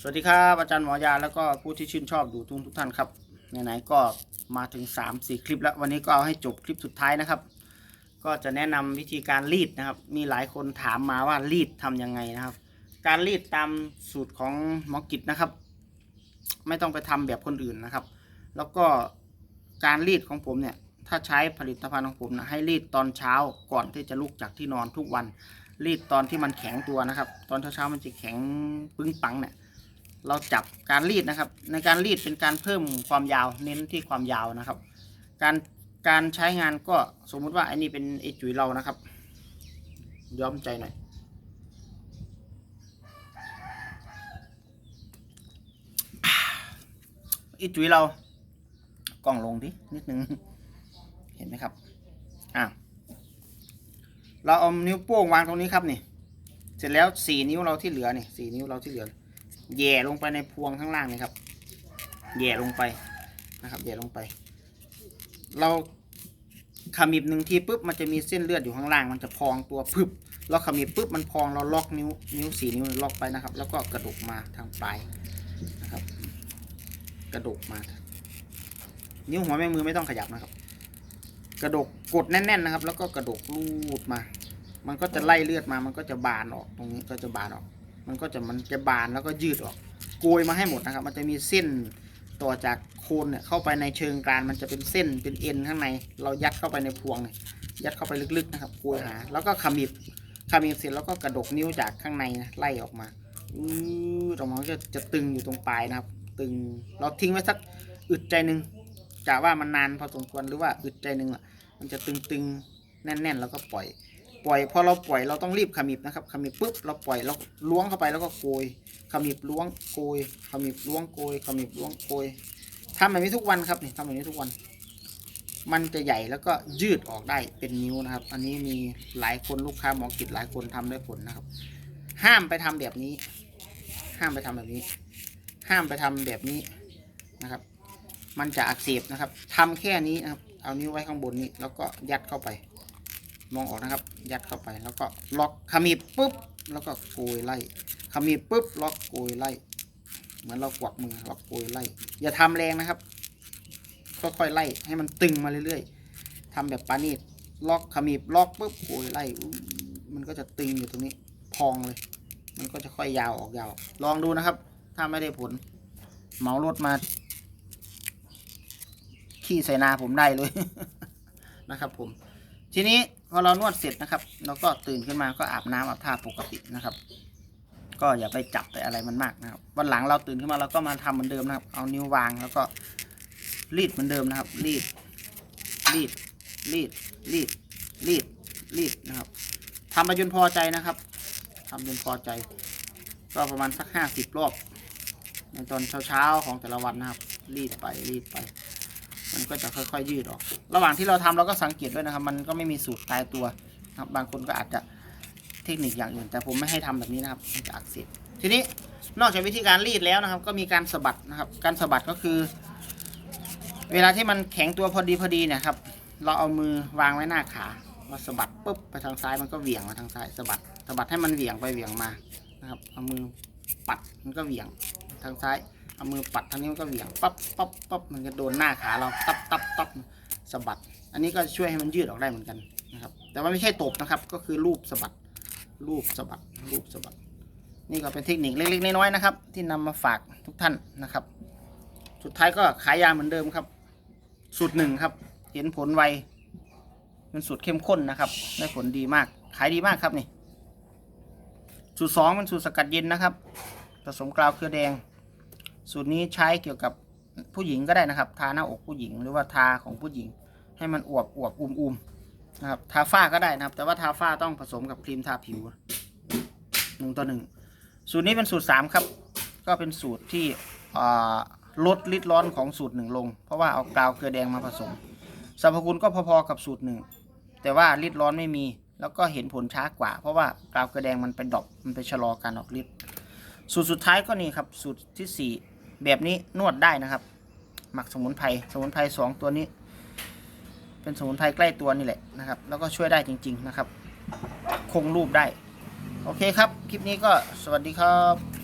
สวัสดีครับอาจารย์หมอยาแล้วก็ผู้ที่ชื่นชอบดูทุกทุกท่านครับไหนๆก็มาถึง 3 4 คลิปแล้ววันนี้ก็เอาให้จบคลิปสุดท้ายนะครับ ก็จะแนะนำวิธีการรีดนะครับ มีหลายคนถามมาว่ารีดทำยังไงนะครับ การรีดตามสูตรของหมอกิจนะครับ ไม่ต้องไปทำแบบคนอื่นนะครับ แล้วก็การรีดของผมเนี่ยถ้าใช้ผลิตภัณฑ์ของผมนะให้รีดตอนเช้าก่อนที่จะลุกจากที่นอนทุกวันรีดตอนที่มันแข็งตัวนะครับ ตอนเช้าๆมันจะแข็งปึ้งปังเนี่ย เราจับการรีดนะครับ ในการรีดเป็นการเพิ่มความยาว เน้นที่ความยาวนะครับ การการใช้งานก็สมมุติว่าอันนี้เป็นไอจุ๋ยเรานะครับ ย้อมใจหน่อยไอจุ๋ยเรากล้องลงดินิดนึง เห็นไหมครับอะเราเอานิ้วโป้งวางตรงนี้ครับนี่เสร็จแล้วสี่นิ้วเราที่เหลือนี่สี่นิ้วเราที่เหลือ แย่ลงไปในพวงข้างล่างนี่ครับ แย่ลงไปนะครับ แย่ลงไป เราขมิบหนึ่งทีปุ๊บมันจะมีเส้นเลือดอยู่ข้างล่างมันจะพองตัวพึบเราขมิบปุ๊บมันพองเราล็อกนิ้วนิ้วสี่นิ้วล็อกไปนะครับ แล้วก็กระดกมาทางปลายนะครับ กระดกมา นิ้วหัวแม่มือไม่ต้องขยับนะครับ กระดกกดแน่น ๆนะครับ แล้วก็กระดกลูดมา มันก็จะไล่เลือดมา มันก็จะบานออกตรงนี้ก็จะบานออก มันก็จะมันจะบานแล้วก็ยืดออกโกยมาให้หมดนะครับ มันจะมีเส้นต่อจากโคนเนี่ยเข้าไปในเชิงกรานมันจะเป็นเส้นเป็นเอ็นข้างใน เรายัดเข้าไปในพวงเนี่ยยัดเข้าไปลึกๆนะครับโกยหา แล้วก็ขมิบขมิบเสร็จแล้วก็กระดกนิ้วจากข้างในนะไล่ออกมาอือออกมาก็จะจะตึงอยู่ตรงปลายนะครับ ตึงเราทิ้งไว้สักอึดใจหนึ่งกะว่ามันนานพอสมควรหรือว่าอึดใจหนึ่งอะมันจะตึงๆแน่น ๆ แล้วก็ปล่อย ปล่อยพอเราปล่อยเราต้องรีบขมิบนะครับขมิบปุ๊บเราปล่อยเราล้วงเข้าไปแล้วก็โกยขมิบล้วงโกยขมิบล้วงโกยขมิบล้วงโกยทำแบบนี้ทุกวันครับนี่ทำแบบนี้ทุกวัน มันจะใหญ่แล้วก็ยืดออกได้เป็นนิ้วนะครับ อันนี้มีหลายคนลูกค้าหมอกิจหลายคนทำได้ผลนะครับ ห้ามไปทำแบบนี้ ห้ามไปทำแบบนี้ ห้ามไปทำแบบนี้นะครับ มันจะอักเสบนะครับทำแค่นี้นะครับ เอานิ้วไว้ข้างบนนี้แล้วก็ยัดเข้าไป มองออกนะครับ ยัดเข้าไปแล้วก็ล็อกขมิบปุ๊บ แล้วก็โกยไล่ขมิบปุ๊บล็อกโกยไล่ เหมือนเรากวักมือล็อกโกยไล่ อย่าทำแรงนะครับค่อยๆไล่ให้มันตึงมาเรื่อยๆทำแบบปานีดล็อกขมิบล็อกปุ๊บโกยไล่มันก็จะตึงอยู่ตรงนี้พองเลย มันก็จะค่อยยาวออกยาว ลองดูนะครับ ถ้าไม่ได้ผลเหมารถมาขี่ใส่นาผมได้เลยนะครับผม ทีนี้ พอเรานวดเสร็จนะครับเราก็ตื่นขึ้นมาก็อาบน้ำอาบท่าปกตินะครับ ก็อย่าไปจับไปอะไรมันมากนะครับ วันหลังเราตื่นขึ้นมาเราก็มาทำเหมือนเดิมนะครับ เอานิ้ววางแล้วก็รีดเหมือนเดิมนะครับ รีด รีด รีด รีด รีด รีดนะครับทำไปจนพอใจนะครับทำจนพอใจ ก็ประมาณสักห้าสิบรอบในตอนเช้าๆของแต่ละวันนะครับ รีดไปรีดไป มันก็จะค่อยๆยืดออก ระหว่างที่เราทำเราก็สังเกตด้วยนะครับ มันก็ไม่มีสูตรตายตัวนะครับบางคนก็อาจจะเทคนิคอย่างอื่น แต่ผมไม่ให้ทำแบบนี้นะครับมันจะอักเสบทีนี้นอกจากวิธีการรีดแล้วนะครับ ก็มีการสะบัดนะครับ การสะบัดก็คือ เวลาที่มันแข็งตัวพอดีพอดีเนี่ยครับ เราเอามือวางไว้หน้าขามาสะบัดปุ๊บไปทางซ้ายมันก็เหวี่ยงมาทางซ้ายสะบัดสะบัดให้มันเหวี่ยงไปเหวี่ยงมานะครับเอามือปัดมันก็เหวี่ยงทางซ้าย เอามือปัดทางนี้มันก็เหวี่ยงปั๊บปั๊บปั๊บมันจะโดนหน้าขาเราตับตับตับสะบัด อันนี้ก็ช่วยให้มันยืดออกได้เหมือนกันนะครับ แต่ว่าไม่ใช่ตบนะครับ ก็คือรูปสะบัด รูปสะบัด รูปสะบัด นี่ก็เป็นเทคนิคเล็กๆน้อยๆนะครับ ที่นำมาฝากทุกท่านนะครับ สุดท้ายก็ขายยาเหมือนเดิมครับ สูตรหนึ่งครับ เห็นผลไวเป็นสูตรเข้มข้นนะครับได้ผลดีมาก ขายดีมากครับนี่ สูตรสองเป็นสูตรสกัดเย็นนะครับ ผสมกราวเครือแดง สูตรนี้ใช้เกี่ยวกับผู้หญิงก็ได้นะครับ ทาหน้าอกผู้หญิงหรือว่าทาของผู้หญิง ให้มันอวบอวบอุ้มอุ้มนะครับทาฝ้าก็ได้นะครับ แต่ว่าทาฝ้าต้องผสมกับครีมทาผิวหนึ่งต่อหนึ่งสูตรนี้เป็นสูตรสามครับ ก็เป็นสูตรที่ลดลิดร้อนของสูตรหนึ่งลง เพราะว่าเอากาวเกลือแดงมาผสมสรรพคุณก็พอๆกับสูตรหนึ่งแต่ว่าลิดร้อนไม่มี แล้วก็เห็นผลช้ากว่า เพราะว่ากาวเกลือแดงมันไปดรอปมันไปชะลอการออกฤทธิ์สูตรสุดท้ายก็นี่ครับ สูตรที่4 แบบนี้นวดได้นะครับ หมักสมุนไพรสมุนไพรสองตัวนี้ เป็นสมุนไพรใกล้ตัวนี่แหละนะครับ แล้วก็ช่วยได้จริง ๆนะครับ คงรูปได้ โอเคครับ คลิปนี้ก็สวัสดีครับ